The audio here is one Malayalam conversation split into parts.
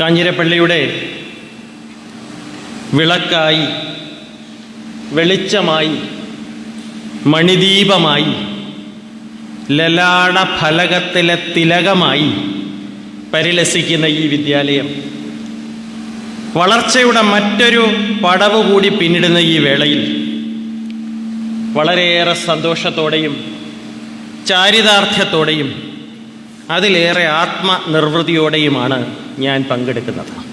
കാഞ്ഞിരപ്പള്ളിയുടെ വിളക്കായി വെളിച്ചമായി മണിദീപമായി ലലാട ഫലകത്തിലെ തിലകമായി പരിലസിക്കുന്ന ഈ വിദ്യാലയം. വളർച്ചയുടെ മറ്റൊരു പടവ് കൂടി പിന്നിടുന്ന ഈ വേളയിൽ വളരെയേറെ സന്തോഷത്തോടെയും ചാരിതാർത്ഥ്യത്തോടെയും അതിലേറെ ആത്മനിർവൃതിയോടെയുമാണ് ഞാൻ പങ്കെടുക്കുന്നത്.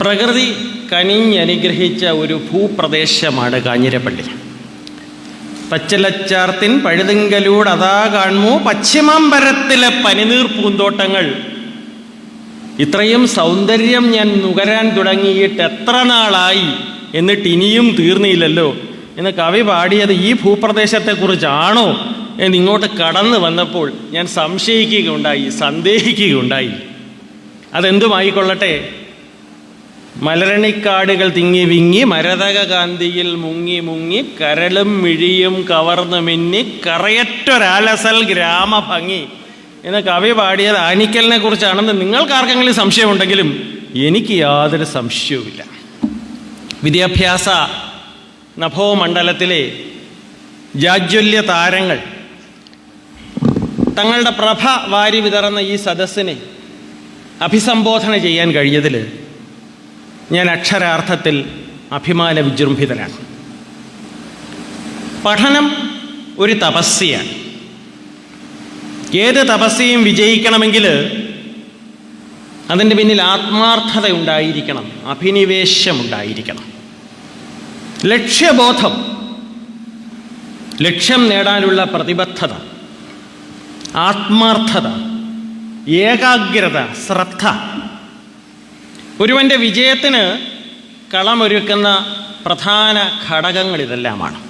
പ്രകൃതി കനിഞ്ഞനുഗ്രഹിച്ച ഒരു ഭൂപ്രദേശമാണ് കാഞ്ഞിരപ്പള്ളി. പച്ചലച്ചാർത്തിൻ പഴുതിങ്കലൂട് അതാ കാണുമോ? പശ്ചിമാമ്പരത്തിലെ പനിനീർ പൂന്തോട്ടങ്ങൾ. ഇത്രയും സൗന്ദര്യം ഞാൻ നുകരാൻ തുടങ്ങിയിട്ട് എത്ര നാളായി? എന്നിട്ട് ഇനിയും തീർന്നില്ലല്ലോ? എന്ന് കവി പാടിയത് ഈ ഭൂപ്രദേശത്തെക്കുറിച്ചാണോ? എന്ന് ഇങ്ങോട്ട് കടന്നു വന്നപ്പോൾ ഞാൻ സംശയിക്കുകയുണ്ടായി സന്ദേഹിക്കുകയുണ്ടായി. അതെന്തുമായിക്കൊള്ളട്ടെ? മലരണിക്കാടുകൾ തിങ്ങി വിങ്ങി മരതക കാന്തിയിൽ മുങ്ങി മുങ്ങി കരളും മിഴിയും കവർന്നു മിന്നി കറയറ്റൊരാലസൽ ഗ്രാമഭംഗി. എന്ന കവി പാടിയത് ആനിക്കലിനെ കുറിച്ചാണെന്ന് നിങ്ങൾക്കാർക്കെങ്കിലും സംശയമുണ്ടെങ്കിലും എനിക്ക് യാതൊരു സംശയവുമില്ല. വിദ്യാഭ്യാസ നഭോമണ്ഡലത്തിലെ ജാജ്വല്യ താരങ്ങൾ തങ്ങളുടെ പ്രഭ വാരി വിതറുന്ന ഈ സദസ്സിനെ അഭിസംബോധന ചെയ്യാൻ കഴിഞ്ഞതിൽ ഞാൻ അക്ഷരാർത്ഥത്തിൽ അഭിമാന വിജൃംഭിതനാണ്. പഠനം ഒരു തപസ്യയാണ് ഏത് തപസ്യയും വിജയിക്കണമെങ്കിൽ അതിന്റെ പിന്നിൽ ആത്മാർത്ഥത ഉണ്ടായിരിക്കണം അഭിനിവേശം ഉണ്ടായിരിക്കണം ലക്ഷ്യബോധം ലക്ഷ്യം നേടാനുള്ള പ്രതിബദ്ധത ആത്മാർത്ഥത ഏകാഗ്രത ശ്രദ്ധ. ഒരുവന്റെ വിജയത്തിന് കളമൊരുക്കുന്ന പ്രധാന ഘടകങ്ങൾ ഇതെല്ലാമാണ്.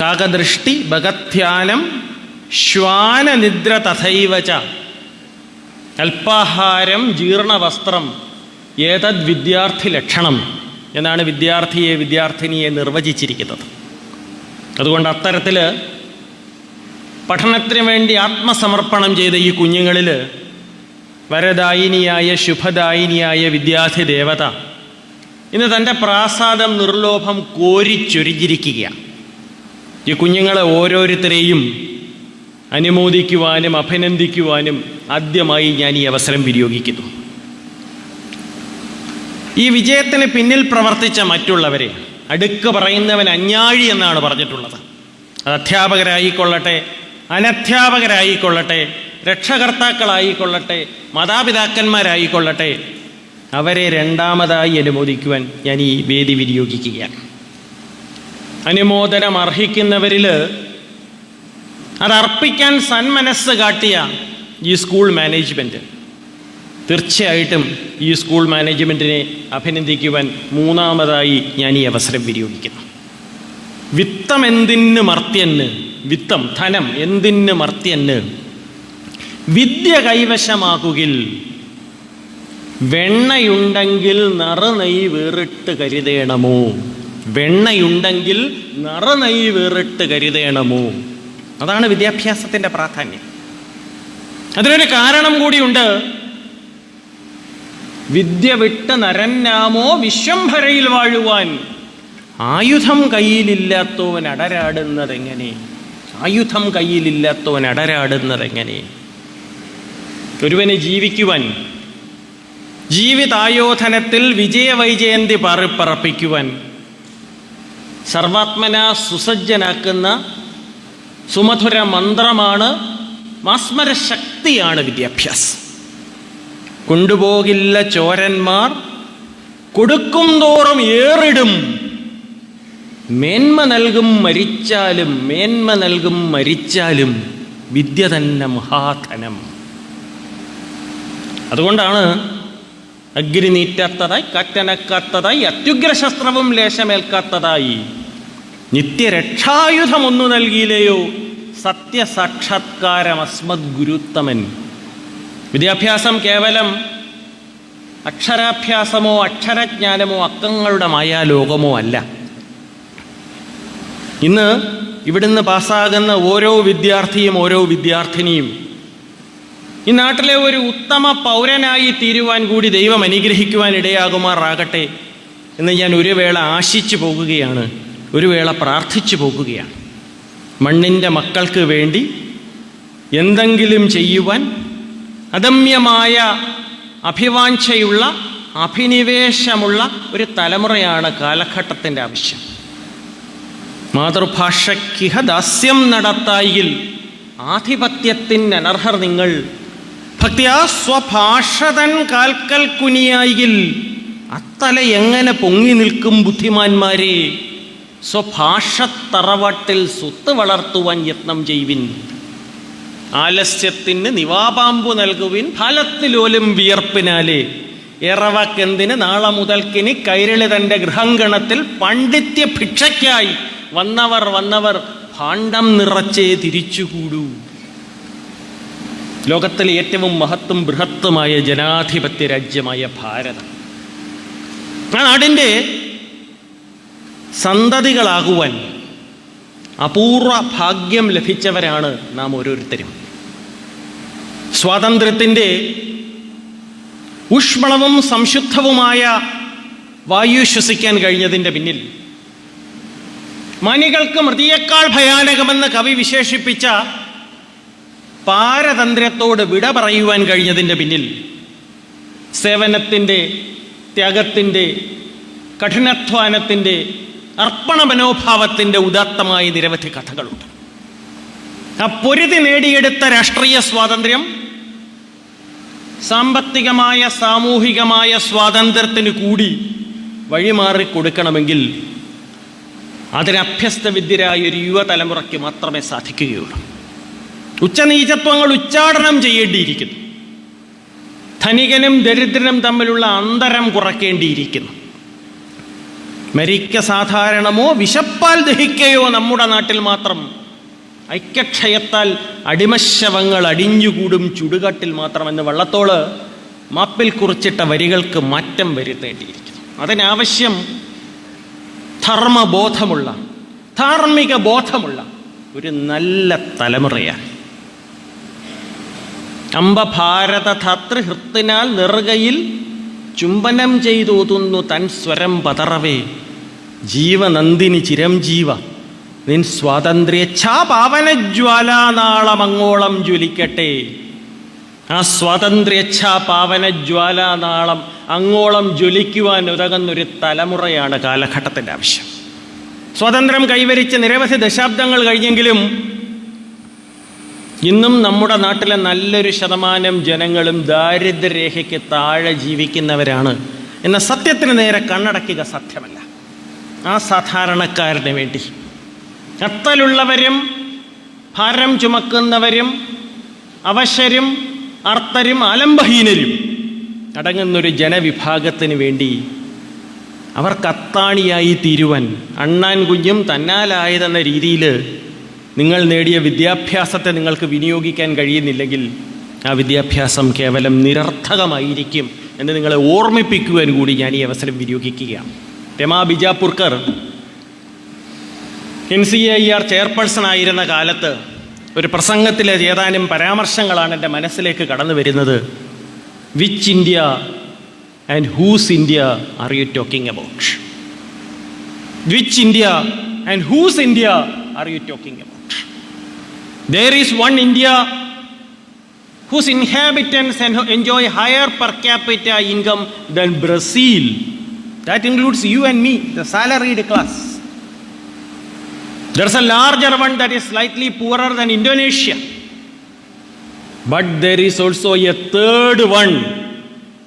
കാകദൃഷ്ടി ഭഗത്യാനം ശ്വാനനിദ്ര തഥൈവച അല്പാഹാരം ജീർണവസ്ത്രം ഏതദ് വിദ്യാർത്ഥി ലക്ഷണം എന്നാണ് വിദ്യാർത്ഥിയെ വിദ്യാർത്ഥിനിയെ നിർവചിച്ചിരിക്കുന്നത്. അതുകൊണ്ട് അത്തരത്തിൽ പഠനത്തിന് വേണ്ടി ആത്മസമർപ്പണം ചെയ്ത ഈ കുഞ്ഞുങ്ങളിൽ വരദായിനിയായ ശുഭദായിനിയായ വിദ്യാർത്ഥി ദേവത ഇന്ന് തന്റെ പ്രാസാദം നിർലോഭം കോരിച്ചൊരിഞ്ഞിരിക്കുകയാണ്. ഈ കുഞ്ഞുങ്ങളെ ഓരോരുത്തരെയും അനുമോദിക്കുവാനും അഭിനന്ദിക്കുവാനും ആദ്യമായി ഞാൻ ഈ അവസരം വിനിയോഗിക്കുന്നു. ഈ വിജയത്തിന് പിന്നിൽ പ്രവർത്തിച്ച മറ്റുള്ളവരെ അടുക്ക് പറയുന്നവൻ അഞ്ഞാഴി എന്നാണ് പറഞ്ഞിട്ടുള്ളത്. അത് അധ്യാപകരായിക്കൊള്ളട്ടെ അനധ്യാപകരായിക്കൊള്ളട്ടെ രക്ഷകർത്താക്കളായിക്കൊള്ളട്ടെ മാതാപിതാക്കന്മാരായിക്കൊള്ളട്ടെ അവരെ രണ്ടാമതായി അനുമോദിക്കുവാൻ ഞാൻ ഈ വേദി വിനിയോഗിക്കുകയാണ്. അനുമോദനം അർഹിക്കുന്നവരിൽ അതർപ്പിക്കാൻ സന്മനസ് കാട്ടിയ ഈ സ്കൂൾ മാനേജ്മെന്റ് തീർച്ചയായിട്ടും ഈ സ്കൂൾ മാനേജ്മെന്റിനെ അഭിനന്ദിക്കുവാൻ മൂന്നാമതായി ഞാൻ ഈ അവസരം വിനിയോഗിക്കുന്നു. വിത്തമെന്തിന് മർത്യന് വിത്തം ധനം എന്തിന് മർത്യന്? വിദ്യ കൈവശമാകുകിൽ വെണ്ണയുണ്ടെങ്കിൽ നറുനെയ് വേറിട്ട് കരുതേണമോ? വെണ്ണയുണ്ടെങ്കിൽ നറുനെയ് വേറിട്ട് കരുതേണമോ? അതാണ് വിദ്യാഭ്യാസത്തിന്റെ പ്രാധാന്യം. അതിനൊരു കാരണം കൂടിയുണ്ട്. വിദ്യ വിട്ട് നരന്നാമോ വിശ്വംഭരയിൽ വാഴുവാൻ? ആയുധം കയ്യിലില്ലാത്തവൻ അടരാടുന്നതെങ്ങനെ? ആയുധം കയ്യിലില്ലാത്തവൻ അടരാടുന്നത് എങ്ങനെ ഒരുവന് ജീവിക്കുവാൻ ജീവിതായോധനത്തിൽ വിജയവൈജയന്തി പറപ്പിക്കുവാൻ സർവാത്മന സുസജ്ജനാക്കുന്ന സുമധുര മന്ത്രമാണ് മാസ്മര ശക്തിയാണ് വിദ്യാഭ്യാസം. കൊണ്ടുപോകില്ല ചോരന്മാർ കൊടുക്കും തോറും ഏറിടും മേന്മ നൽകും മരിച്ചാലും മേന്മ നൽകും മരിച്ചാലും വിദ്യ തന്നെ മഹാധനം. അതുകൊണ്ടാണ് അഗ്നി നീറ്റാത്തതായി കാറ്റനക്കാത്തതായി അത്യുഗ്രശസ്ത്രവും ലേശമേൽക്കാത്തതായി നിത്യരക്ഷായുധം ഒന്നു നൽകിയില്ലയോ? സത്യസാക്ഷാത്കാരം അസ്മദ് ഗുരുത്തമൻ വിദ്യാഭ്യാസം കേവലം അക്ഷരാഭ്യാസമോ അക്ഷരജ്ഞാനമോ അക്കങ്ങളുടെ മായാലോകമോ അല്ല. ഇന്ന് ഇവിടുന്ന് പാസ്സാകുന്ന ഓരോ വിദ്യാർത്ഥിയും ഓരോ വിദ്യാർത്ഥിനിയും ഈ നാട്ടിലെ ഒരു ഉത്തമ പൗരനായി തീരുവാൻ കൂടി ദൈവം അനുഗ്രഹിക്കുവാൻ ഇടയാകുമാറാകട്ടെ എന്ന് ഞാൻ ഒരു വേള ആശിച്ചു പോകുകയാണ് ഒരു വേള പ്രാർത്ഥിച്ചു പോകുകയാണ്. മണ്ണിന്റെ മക്കൾക്ക് വേണ്ടി എന്തെങ്കിലും ചെയ്യുവാൻ അദമ്യമായ അഭിവാഞ്ചയുള്ള അഭിനിവേശമുള്ള ഒരു തലമുറയാണ് കാലഘട്ടത്തിന്റെ ആവശ്യം. മാതൃഭാഷയ്ക്കിഹ ദാസ്യം നടത്തായിൽ ആധിപത്യത്തിന് അനർഹർ നിങ്ങൾ. ഭക്തിയാ സ്വഭാഷതൻ കാൽക്കൽ കുനിയായിൽ അത്തല എങ്ങനെ പൊങ്ങി നിൽക്കും ബുദ്ധിമാന്മാരെ? സ്വഭാഷത്തറവട്ടിൽ സ്വത്ത് വളർത്തുവാൻ യത്നം ചെയ്യുവിൻ. ആലസ്യത്തിന് നിവാപാമ്പു നൽകുവിൻ ഫലത്തിലോലും വിയർപ്പിനാലേ. ഇറവക്കെന്തിന്? നാളെ മുതൽക്കിനി കൈരളി തന്റെ ഗൃഹങ്കണത്തിൽ പണ്ഡിത്യ ഭിക്ഷയ്ക്കായി വന്നവർ വന്നവർ ഭാണ്ഡം നിറച്ചേ തിരിച്ചുകൂടൂ. ലോകത്തിലെ ഏറ്റവും മഹത്തും ബൃഹത്തുമായ ജനാധിപത്യ രാജ്യമായ ഭാരതം. ആ നാടിന്റെ സന്തതികളാകുവാൻ അപൂർവ ഭാഗ്യം ലഭിച്ചവരാണ് നാം ഓരോരുത്തരും. സ്വാതന്ത്ര്യത്തിന്റെ ഊഷ്മളവും സംശുദ്ധവുമായ വായു ശ്വസിക്കാൻ കഴിഞ്ഞതിന്റെ പിന്നിൽ മണികൾക്ക് മൃതിയേക്കാൾ ഭയാനകമെന്ന് കവി വിശേഷിപ്പിച്ച പാരതന്ത്രത്തോട് വിട പറയുവാൻ കഴിഞ്ഞതിന്റെ പിന്നിൽ സേവനത്തിന്റെ ത്യാഗത്തിന്റെ കഠിനാധ്വാനത്തിന്റെ അർപ്പണ മനോഭാവത്തിന്റെ ഉദാത്തമായ നിരവധി കഥകളുണ്ട്. ആ പൊരുതി നേടിയെടുത്ത രാഷ്ട്രീയ സ്വാതന്ത്ര്യം സാമ്പത്തികമായ സാമൂഹികമായ സ്വാതന്ത്ര്യത്തിന് കൂടി വഴിമാറി കൊടുക്കണമെങ്കിൽ അതിനഭ്യസ്ത വിദ്യരായ ഒരു യുവതലമുറയ്ക്ക് മാത്രമേ സാധിക്കുകയുള്ളൂ. ഉച്ചനീചത്വങ്ങൾ ഉച്ചാടനം ചെയ്യേണ്ടിയിരിക്കുന്നു. ധനികനും ദരിദ്രനും തമ്മിലുള്ള അന്തരം കുറയ്ക്കേണ്ടിയിരിക്കുന്നു മരിക്ക സാധാരണമോ വിശപ്പാൽ ദഹിക്കയോ നമ്മുടെ നാട്ടിൽ മാത്രം ഐക്യക്ഷയത്താൽ അടിമശവങ്ങൾ അടിഞ്ഞുകൂടും ചുടുകാട്ടിൽ മാത്രമെന്ന് വള്ളത്തോൾ മാപ്പിൽ കുറിച്ചിട്ട വരികൾക്ക് മാറ്റം വരുത്തേണ്ടിയിരിക്കുന്നു. അതിനാവശ്യം ധർമ്മബോധമുള്ള ധാർമ്മിക ബോധമുള്ള ഒരു നല്ല തലമുറയാണ്. അംബഭാരത ധാതൃഹൃത്തിനാൽ നെറുകയിൽ ചുംബനം ചെയ്തോതുന്നു തൻ സ്വരം പതറവേ ജീവനന്ദിനി ചിരംജീവ നിൻ സ്വാതന്ത്ര്യച്ഛാ പാവനജ്വാലാനാളമങ്ങോളം ജ്വലിക്കട്ടെ. ആ സ്വാതന്ത്ര്യച്ഛാ പാവനജ്വാലാനാളം അങ്ങോളം ജ്വലിക്കുവാൻ ഉതകുന്നൊരു തലമുറയാണ് കാലഘട്ടത്തിന്റെ ആവശ്യം. സ്വാതന്ത്ര്യം കൈവരിച്ച് നിരവധി ദശാബ്ദങ്ങൾ കഴിഞ്ഞെങ്കിലും ഇന്നും നമ്മുടെ നാട്ടിലെ നല്ലൊരു ശതമാനം ജനങ്ങളും ദാരിദ്ര്യരേഖയ്ക്ക് താഴെ ജീവിക്കുന്നവരാണ് എന്ന സത്യത്തിന് നേരെ കണ്ണടക്കുക സത്യമല്ല ആ സാധാരണക്കാരന് വേണ്ടി അത്തലുള്ളവരും ഭാരം ചുമക്കുന്നവരും അവശരും അർത്ഥരും അലംബഹീനരും അടങ്ങുന്നൊരു ജനവിഭാഗത്തിന് വേണ്ടി അവർ കത്താണിയായി തീരുവൻ അണ്ണാൻ കുഞ്ഞും തന്നാലായതെന്ന രീതിയിൽ നിങ്ങൾ നേടിയ വിദ്യാഭ്യാസത്തെ നിങ്ങൾക്ക് വിനിയോഗിക്കാൻ കഴിയുന്നില്ലെങ്കിൽ ആ വിദ്യാഭ്യാസം കേവലം നിരർത്ഥകമായിരിക്കും എന്ന് നിങ്ങളെ ഓർമ്മിപ്പിക്കുവാൻ കൂടി ഞാൻ ഈ അവസരം വിനിയോഗിക്കുകയാണ്. Rama Bijapurkar N C I R chairperson ആയിരുന്ന കാലത്ത് ഒരു പ്രസംഗത്തിലെ ഏതാനും പരാമർശങ്ങളാണ് എന്റെ മനസ്സിലേക്ക് കടന്നു വരുന്നത് which India and whose India are you talking about which India and whose India are you talking about There is one India whose inhabitants en- enjoy higher per capita income than Brazil. That includes you and me, the salaried class. There's a larger one that is slightly poorer than Indonesia. But there is also a third one,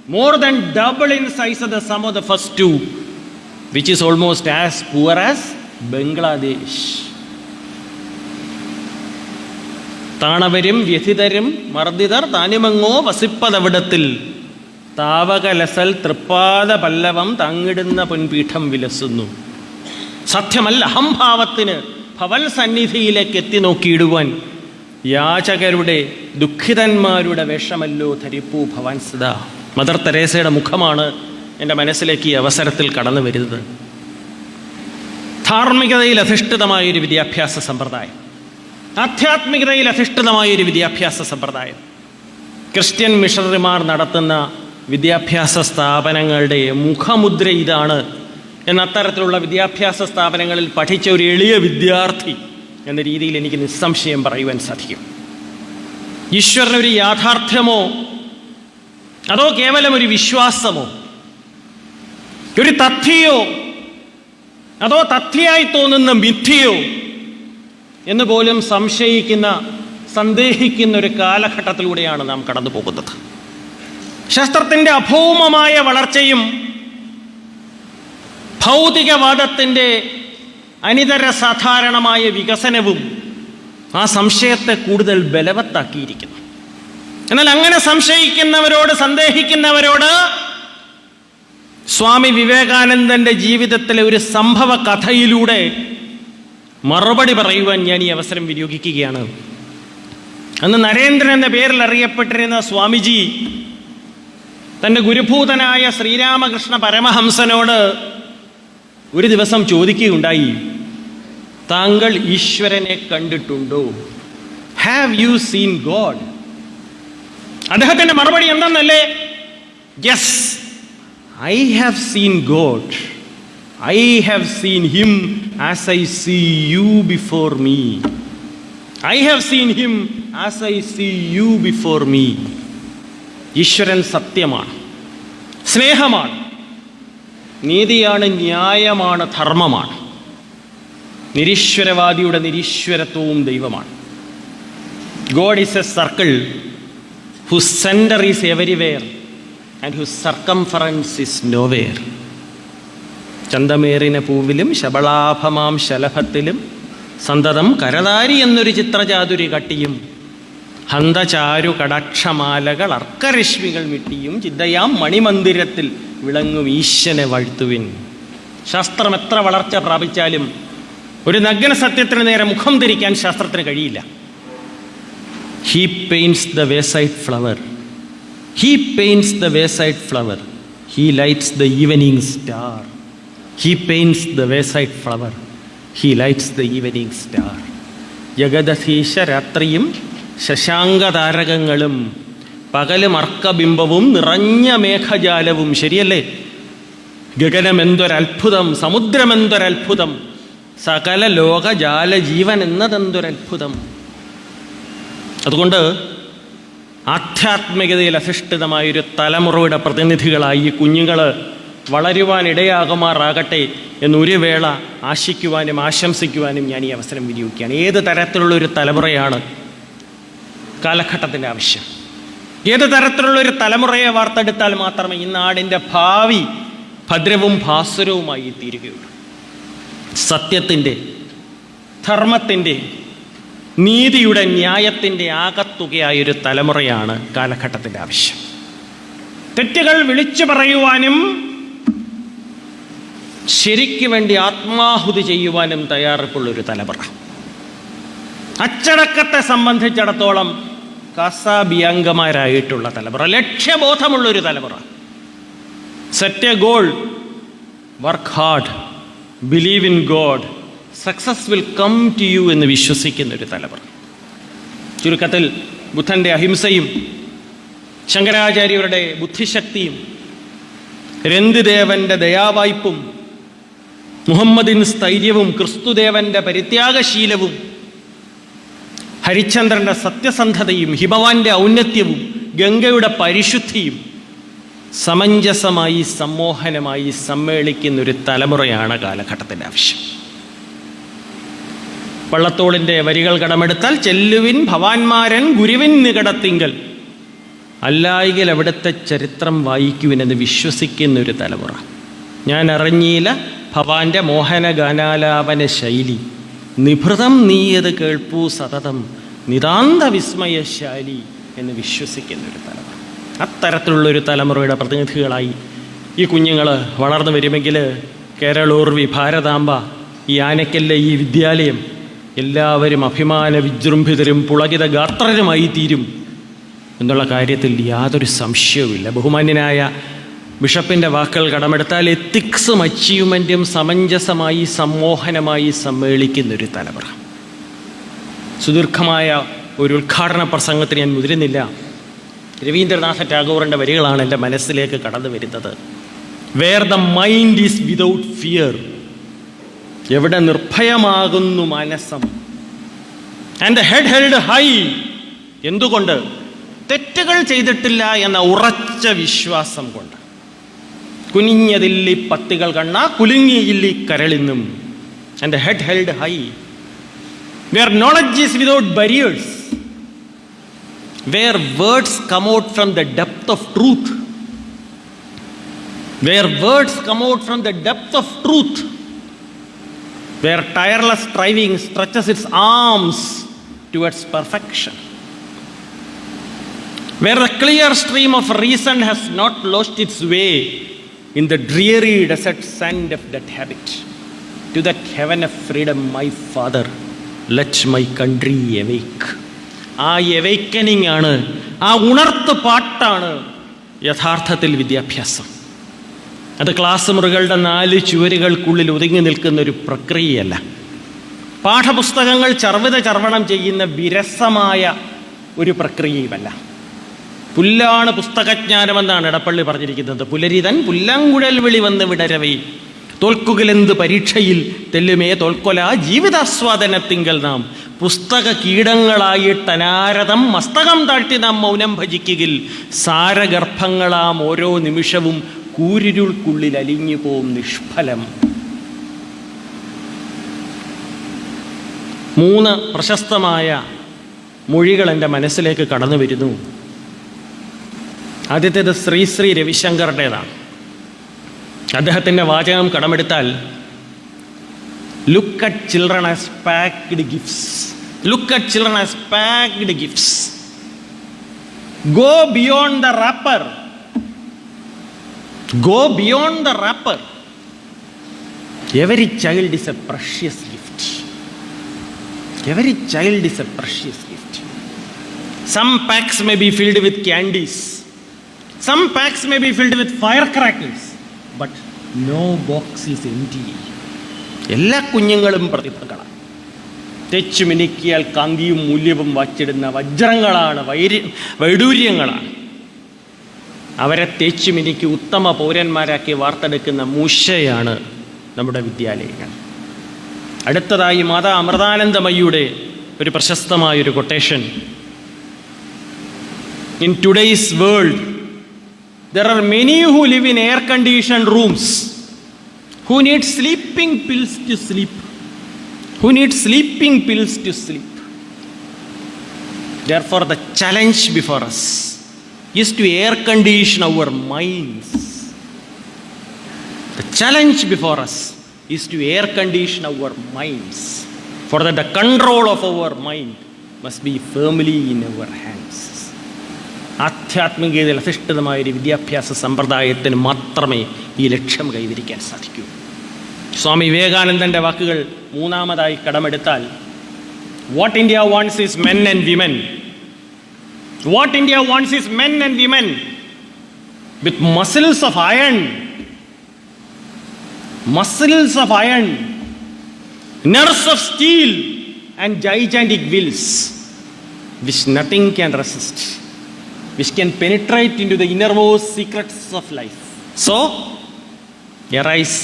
more than double in size of the sum of the first two, which is almost as poor as Bangladesh. താണവരും വ്യഥിതരും മർദ്ദിതർ താനിമങ്ങോ വസിപ്പതവിടത്തിൽ താവകലസൽ തൃപ്പാദ പല്ലവം തങ്ങിടുന്ന പൊൻപീഠം വിലസുന്നു സത്യമല്ല അഹംഭാവത്തിന് ഭവൽ സന്നിധിയിലേക്ക് എത്തി നോക്കിയിടുവാൻ യാചകരുടെ ദുഃഖിതന്മാരുടെ വേഷമല്ലോ ധരിപ്പൂ ഭവാൻ സദാ. മദർ തെരേസയുടെ മുഖമാണ് എന്റെ മനസ്സിലേക്ക് ഈ അവസരത്തിൽ കടന്നു വരുന്നത്. ധാർമ്മികതയിൽ അധിഷ്ഠിതമായൊരു വിദ്യാഭ്യാസ സമ്പ്രദായം. ആധ്യാത്മികതയിൽ അധിഷ്ഠിതമായൊരു വിദ്യാഭ്യാസ സമ്പ്രദായം. ക്രിസ്ത്യൻ മിഷണറിമാർ നടത്തുന്ന വിദ്യാഭ്യാസ സ്ഥാപനങ്ങളുടെ മുഖമുദ്ര ഇതാണ് എന്ന അത്തരത്തിലുള്ള വിദ്യാഭ്യാസ സ്ഥാപനങ്ങളിൽ പഠിച്ച ഒരു എളിയ വിദ്യാർത്ഥി എന്ന രീതിയിൽ എനിക്ക് നിസ്സംശയം പറയുവാൻ സാധിക്കും. ഈശ്വരനൊരു യാഥാർത്ഥ്യമോ അതോ കേവലം ഒരു വിശ്വാസമോ ഒരു തഥ്യയോ അതോ തഥ്യയായി തോന്നുന്ന മിഥ്യയോ എന്ന് പോലും സംശയിക്കുന്ന സന്ദേഹിക്കുന്ന ഒരു കാലഘട്ടത്തിലൂടെയാണ് നാം കടന്നു പോകുന്നത് ശാസ്ത്രത്തിന്റെ അഭൗമമായ വളർച്ചയും ഭൗതികവാദത്തിന്റെ അനിതര സാധാരണമായ വികസനവും ആ സംശയത്തെ കൂടുതൽ ബലവത്താക്കിയിരിക്കുന്നു. എന്നാൽ അങ്ങനെ സംശയിക്കുന്നവരോട് സന്ദേഹിക്കുന്നവരോട് സ്വാമി വിവേകാനന്ദന്റെ ജീവിതത്തിലെ ഒരു സംഭവ കഥയിലൂടെ മറുപടി പറയുവാൻ ഞാൻ ഈ അവസരം വിനിയോഗിക്കുകയാണ്. അന്ന് നരേന്ദ്രൻ എന്ന പേരിൽ അറിയപ്പെട്ടിരുന്ന സ്വാമിജി തന്റെ ഗുരുഭൂതനായ ശ്രീരാമകൃഷ്ണ പരമഹംസനോട് ഒരു ദിവസം ചോദിക്കുകയുണ്ടായി താങ്കൾ ഈശ്വരനെ കണ്ടിട്ടുണ്ടോ? ഹാവ് യു സീൻ ഗോഡ് അദ്ദേഹത്തിന്റെ മറുപടി എന്തെന്നല്ലേ? Yes I have seen God I have seen him as I see you before me I have seen him as I see you before me ഈശ്വരൻ സത്യമാണ് സ്നേഹമാണ്. നീതിയാണ് ന്യായമാണ് ധർമ്മമാണ്. നിരീശ്വരവാദിയുടെ നിരീശ്വരത്വവും ദൈവമാണ്. God is a circle whose centre is everywhere and whose circumference is nowhere ചന്തമേറിന പൂവിലും ശബളാഭമാം ശലഭത്തിലും സന്തതം കരതാരി എന്നൊരു ചിത്രചാതുരി കട്ടിയും ഹന്തചാരു കടാക്ഷമാലകൾ അർക്കരശ്മികൾ മിട്ടിയും ചിന്തയാം മണിമന്ദിരത്തിൽ വിളങ്ങും ഈശ്വനെ വാഴ്ത്തുവിൻ. ശാസ്ത്രം എത്ര വളർച്ച പ്രാപിച്ചാലും ഒരു നഗ്ന സത്യത്തിന് നേരെ മുഖം തിരിക്കാൻ ശാസ്ത്രത്തിന് കഴിയില്ല. He paints the wayside flower he paints the wayside flower he lights the evening star he paints the wayside flower he lights the evening star ജഗദധീശ രാത്രിയും ശശാങ്കതാരകങ്ങളും പകലും അർക്കബിംബവും നിറഞ്ഞ മേഘജാലവും ശരിയല്ലേ? ഗഗനമെന്തൊരത്ഭുതം സമുദ്രമെന്തൊരത്ഭുതം സകല ലോകജാല ജീവൻ എന്നതെന്തൊരത്ഭുതം അതുകൊണ്ട് ആധ്യാത്മികതയിൽ അധിഷ്ഠിതമായൊരു തലമുറയുടെ പ്രതിനിധികളായി ഈ കുഞ്ഞുങ്ങൾ വളരുവാൻ ഇടയാകുമാറാകട്ടെ എന്നൊരു വേള ആശിക്കുവാനും ആശംസിക്കുവാനും ഞാൻ ഈ അവസരം വിനിയോഗിക്കുകയാണ്. ഏത് തരത്തിലുള്ള ഒരു തലമുറയാണ് കാലഘട്ടത്തിന്റെ ആവശ്യം. ഏത് തരത്തിലുള്ള ഒരു തലമുറയെ വാർത്തെടുത്താൽ മാത്രമേ ഈ നാടിന്റെ ഭാവി ഭദ്രവും ഭാസുരവുമായി തീരുകയുള്ളൂ. സത്യത്തിന്റെ ധർമ്മത്തിന്റെ നീതിയുടെ ന്യായത്തിന്റെ ആകത്തുകയായൊരു തലമുറയാണ് കാലഘട്ടത്തിന്റെ ആവശ്യം. തെറ്റുകൾ വിളിച്ചു പറയുവാനും ശരിക്കു വേണ്ടി ആത്മാഹുതി ചെയ്യുവാനും തയ്യാറെടുപ്പുള്ളൊരു തലമുറ. അച്ചടക്കത്തെ സംബന്ധിച്ചിടത്തോളം കസാബിയംഗമാരായിട്ടുള്ള തലമുറ ലക്ഷ്യബോധമുള്ളൊരു തലമുറ. Set a goal work hard believe in God success will come to you എന്ന് വിശ്വസിക്കുന്ന ഒരു തലമുറ. ചുരുക്കത്തിൽ ബുദ്ധന്റെ അഹിംസയും ശങ്കരാചാര്യരുടെ ബുദ്ധിശക്തിയും രന്തിദേവന്റെ ദയാവായ്പും മുഹമ്മദിൻ സ്ഥൈര്യവും ക്രിസ്തുദേവന്റെ പരിത്യാഗശീലവും ഹരിചന്ദ്രന്റെ സത്യസന്ധതയും ഹിമവാന്റെ ഔന്നത്യവും ഗംഗയുടെ പരിശുദ്ധിയും സമഞ്ജസമായി സമ്മോഹനമായി സമ്മേളിക്കുന്ന ഒരു തലമുറയാണ് കാലഘട്ടത്തിന്റെ ആവശ്യം. വള്ളത്തോളിന്റെ വരികൾ കടമെടുത്താൽ ചെല്ലുവിൻ ഭവാൻമാരൻ ഗുരുവിൻ നികടത്തിങ്കൽ. അല്ലായികൽ അവിടുത്തെ ചരിത്രം വായിക്കുവിനെന്ന് വിശ്വസിക്കുന്ന ഒരു തലമുറ. ഞാൻ അറിഞ്ഞീല ഭവാന്റെ മോഹന ഗാനാലാപന ശൈലി. നിഭൃതം നീയത് കേൾപ്പൂ സതതം. നിതാന്ത വിസ്മയശാലി എന്ന് വിശ്വസിക്കുന്ന ഒരു തലമുറ. അത്തരത്തിലുള്ള ഒരു തലമുറയുടെ പ്രതിനിധികളായി ഈ കുഞ്ഞുങ്ങൾ വളർന്നു വരുമെങ്കിൽ കേരളൂർവി ഭാരതാംബ ഈ ആനക്കല്ലെ ഈ വിദ്യാലയം എല്ലാവരും അഭിമാന വിജൃംഭിതരും പുളകിത ഗാത്രരുമായി തീരും എന്നുള്ള കാര്യത്തിൽ യാതൊരു സംശയവുമില്ല. ബഹുമാന്യനായ ബിഷപ്പിന്റെ വാക്കുകൾ കടമെടുത്താൽ എത്തിക്സും അച്ചീവ്മെന്റും സമഞ്ജസമായി സമ്മോഹനമായി സമ്മേളിക്കുന്നൊരു തലമുറ. സുദീർഘമായ ഒരു ഉദ്ഘാടന പ്രസംഗത്തിന് ഞാൻ മുതിരുന്നില്ല. രവീന്ദ്രനാഥ ടാഗോറിന്റെ വരികളാണ് എന്റെ മനസ്സിലേക്ക് കടന്നു വരുന്നത്. Where the mind is without fear എവിടെ നിർഭയമാകുന്നു മനസ്സം ആൻഡ് ഹെഡ് ഹെൽഡ് ഹൈ എന്തുകൊണ്ട്? തെറ്റുകൾ ചെയ്തിട്ടില്ല എന്ന ഉറച്ച വിശ്വാസം കൊണ്ട്. കുനിഞ്ഞതില്ലി പത്തികൾ കണ്ണ കുലുങ്ങിയില്ലി കരളിന്നും. And head held high where knowledge is without barriers, where words come out from the depth of truth, where words come out from the depth of truth, where tireless striving stretches its arms towards perfection, where the clear stream of reason has not lost its way in the dreary desert sand of that habit. To that heaven of freedom, my Father. Let my country awake ആ എവൈക്കനിങ് ആണ് ആ ഉണർത്ത് പാട്ടാണ് യഥാർത്ഥത്തിൽ വിദ്യാഭ്യാസം. അത് ക്ലാസ് മുറികളുടെ നാല് ചുവരുകൾക്കുള്ളിൽ ഒതുങ്ങി നിൽക്കുന്ന ഒരു പ്രക്രിയയല്ല. പാഠപുസ്തകങ്ങൾ ചർവിത ചർവണം ചെയ്യുന്ന വിരസമായ ഒരു പ്രക്രിയയുമല്ല. പുല്ലാണ് പുസ്തകജ്ഞാനമെന്നാണ് ഇടപ്പള്ളി പറഞ്ഞിരിക്കുന്നത്. പുലരിതൻ പുല്ലങ്കുഴൽ വിളി വന്ന് വിടരവേ. തോൽക്കുകിലെന്ത് പരീക്ഷയിൽ തെല്ലുമേ തോൽക്കൊല? ജീവിതാസ്വാദനത്തിങ്കൽ നാം പുസ്തക കീടങ്ങളായിട്ട് അനാരതം മസ്തകം താഴ്ത്തി നാം മൗനം ഭജിക്കുകിൽ. സാരഗർഭങ്ങളാം ഓരോ നിമിഷവും കൂരിരുൾക്കുള്ളിൽ അലിഞ്ഞു പോവും നിഷ്ഫലം. മൂന്ന് പ്രശസ്തമായ മൊഴികൾ എന്റെ മനസ്സിലേക്ക് കടന്നു വരുന്നു. ആദ്യത്തേത് ശ്രീ ശ്രീ രവിശങ്കറുടേതാണ്. അദ്ദേഹത്തിൻ്റെ വാചകം കടമെടുത്താൽ look at children as packed gifts look at children as packed gifts go beyond the wrapper go beyond the wrapper every child is a precious gift every child is a precious gift some packs may be filled with candies Some packs may be filled with firecrackers, no box is is empty. എല്ലാ കുഞ്ഞുങ്ങളും പ്രതിഭകളാണ് തെച്ചു മിനുക്കിയാൽ കാന്തിയും മൂല്യവും വച്ചിടുന്ന വജ്രങ്ങളാണ് വൈര്യ വൈഡൂര്യങ്ങളാണ്. അവരെ തേച്ചു മിനുക്കി ഉത്തമ പൗരന്മാരാക്കി വാർത്തെടുക്കുന്ന മൂശയാണ് നമ്മുടെ വിദ്യാലയങ്ങൾ. അടുത്തതായി മാതാ അമൃതാനന്ദമയ്യുടെ ഒരു പ്രശസ്തമായൊരു quotation in today's world There are many who live in air conditioned rooms, who need sleeping pills to sleep, who need sleeping pills to sleep. Therefore, the challenge before us is to air condition our minds. The challenge before us is to air condition our minds, for that the control of our mind must be firmly in our hands. ആധ്യാത്മികതയിൽ അധിഷ്ഠിതമായ ഒരു വിദ്യാഭ്യാസ സമ്പ്രദായത്തിന് മാത്രമേ ഈ ലക്ഷ്യം കൈവരിക്കാൻ സാധിക്കൂ. സ്വാമി വിവേകാനന്ദന്റെ വാക്കുകൾ മൂന്നാമതായി കടമെടുത്താൽ what India wants is men and women what India wants is men and women with muscles of iron muscles of iron nerves of steel and gigantic wills which nothing can resist. Which can penetrate into the innermost secrets of life. So, arise,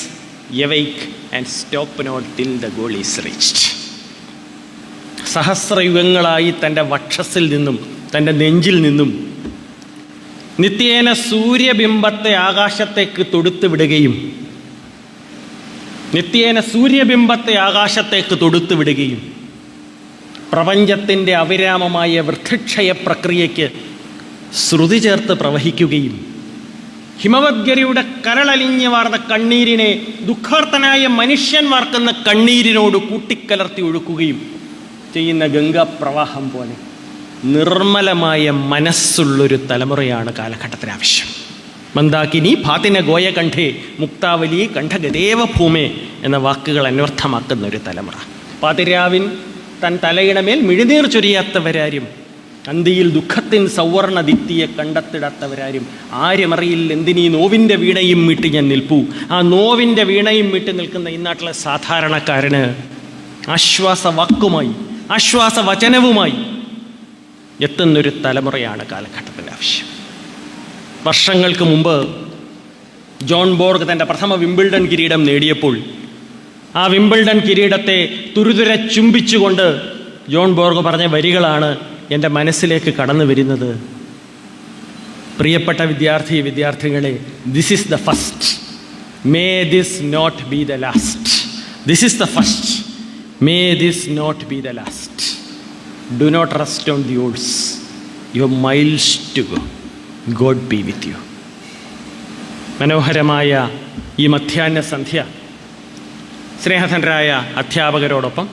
awake, and stop not till the goal is reached. സഹസ്രയുഗങ്ങളായി തന്റെ വക്ഷസിൽ നിന്നും തന്റെ നെഞ്ചിൽ നിന്നും നിത്യേന സൂര്യബിംബത്തെ ആകാശത്തേക്ക് തൊടുത്തു വിടുകയും നിത്യേന സൂര്യബിംബത്തെ ആകാശത്തേക്ക് തൊടുത്തു വിടുകയും പ്രപഞ്ചത്തിന്റെ അവിരാമമായ വൃദ്ധക്ഷയ പ്രക്രിയയ്ക്ക് ശ്രുതി ചേർത്ത് പ്രവഹിക്കുകയും ഹിമവദ്ഗരിയുടെ കരളലിഞ്ഞ് വാർന്ന കണ്ണീരിനെ ദുഃഖാർത്തനായ മനുഷ്യൻ വാർക്കുന്ന കണ്ണീരിനോട് കൂട്ടിക്കലർത്തി ഒഴുക്കുകയും ചെയ്യുന്ന ഗംഗാപ്രവാഹം പോലെ നിർമ്മലമായ മനസ്സുള്ളൊരു തലമുറയാണ് കാലഘട്ടത്തിന് ആവശ്യം. മന്ദാകിനി ഭാതിന ഗോയകണ്ഠേ മുക്താവലി കണ്ഠഗദേവ ഭൂമേ എന്ന വാക്കുകൾ അന്വർത്ഥമാക്കുന്ന ഒരു തലമുറ. പാതിരാവിൻ തൻ തലയിടമേൽ മിഴുനീർ ചൊരിയാത്തവരാരും അന്തിയിൽ ദുഃഖത്തിൻ സൗവർണ ദിത്തിയെ കണ്ടെത്തിടാത്തവരാരും ആരുമറിയില്ല. എന്തിനി നോവിന്റെ വീണയും മീട്ടി ഞാൻ നിൽപ്പൂ? ആ നോവിന്റെ വീണയും മീട്ടി നിൽക്കുന്ന ഈ നാട്ടിലെ സാധാരണക്കാരന് ആശ്വാസവാക്കുമായി ആശ്വാസവചനവുമായി എത്തുന്നൊരു തലമുറയാണ് കാലഘട്ടത്തിന്റെ ആവശ്യം. വർഷങ്ങൾക്ക് മുമ്പ് ജോൺ ബോർഗ് തന്റെ പ്രഥമ വിംബിൾഡൺ കിരീടം നേടിയപ്പോൾ ആ വിംബിൾഡൺ കിരീടത്തെ തുരുതുര ചുംബിച്ചുകൊണ്ട് ജോൺ ബോർഗ് പറഞ്ഞ വരികളാണ് എന്റെ മനസ്സിലേക്ക് കടന്നു വരുന്നത്. പ്രിയപ്പെട്ട വിദ്യാർത്ഥി വിദ്യാർത്ഥികളെ this is the first may this not be the last this is the first may this not be the last do not rest on the oars your miles to go God be with you മനോഹരമായ ഈ മധ്യാഹ്ന സന്ധ്യ സ്നേഹധനരായ അധ്യാപകരോടൊപ്പം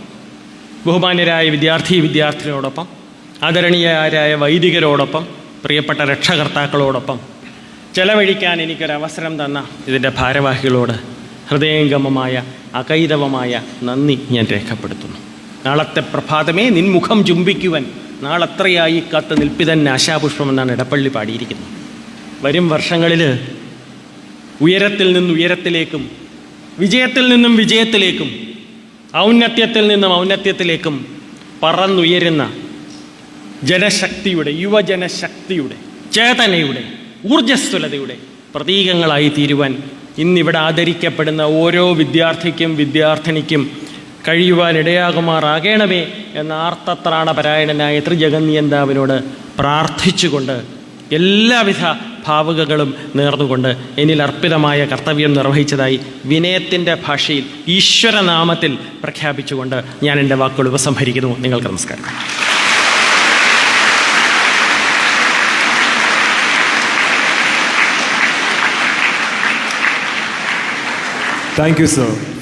ബഹുമാന്യരായ വിദ്യാർത്ഥി വിദ്യാർത്ഥികളോടൊപ്പം ആദരണീയരായ വൈദികരോടൊപ്പം പ്രിയപ്പെട്ട രക്ഷകർത്താക്കളോടൊപ്പം ചെലവഴിക്കാൻ എനിക്കൊരവസരം തന്ന ഇതിന്റെ ഭാരവാഹികളോട് ഹൃദയംഗമമായ അകൈതവമായ നന്ദി ഞാൻ രേഖപ്പെടുത്തുന്നു. നാളത്തെ പ്രഭാതമേ നിൻമുഖം ചുംബിക്കുവൻ നാളത്രയായി കത്ത് നിൽപ്പിതൻ ആശാപുഷ്പം എന്നാണ് ഇടപ്പള്ളി പാടിയിരിക്കുന്നത്. വരും വർഷങ്ങളിൽ ഉയരത്തിൽ നിന്ന് ഉയരത്തിലേക്കും വിജയത്തിൽ നിന്നും വിജയത്തിലേക്കും ഔന്നത്യത്തിൽ നിന്നും ഔന്നത്യത്തിലേക്കും പറന്നുയരുന്ന ജനശക്തിയുടെ യുവജനശക്തിയുടെ ചേതനയുടെ ഊർജസ്വലതയുടെ പ്രതീകങ്ങളായി തീരുവാൻ ഇന്നിവിടെ ആദരിക്കപ്പെടുന്ന ഓരോ വിദ്യാർത്ഥിക്കും വിദ്യാർത്ഥിനിക്കും കഴിയുവാൻ ഇടയാകുമാറാകണമേ എന്ന ആർത്തത്രാണപരായണനായ ത്രിജഗന്യന്താവിനോട് പ്രാർത്ഥിച്ചുകൊണ്ട് എല്ലാവിധ ഭാവുകകളും നേർന്നുകൊണ്ട് എന്നിൽ അർപ്പിതമായ കർത്തവ്യം നിർവഹിച്ചതായി വിനയത്തിന്റെ ഭാഷയിൽ ഈശ്വരനാമത്തിൽ പ്രഖ്യാപിച്ചുകൊണ്ട് ഞാൻ എന്റെ വാക്കുകൾ ഉപസംഹരിക്കുന്നു. നിങ്ങൾക്ക് നമസ്കാരം. Thank you, sir.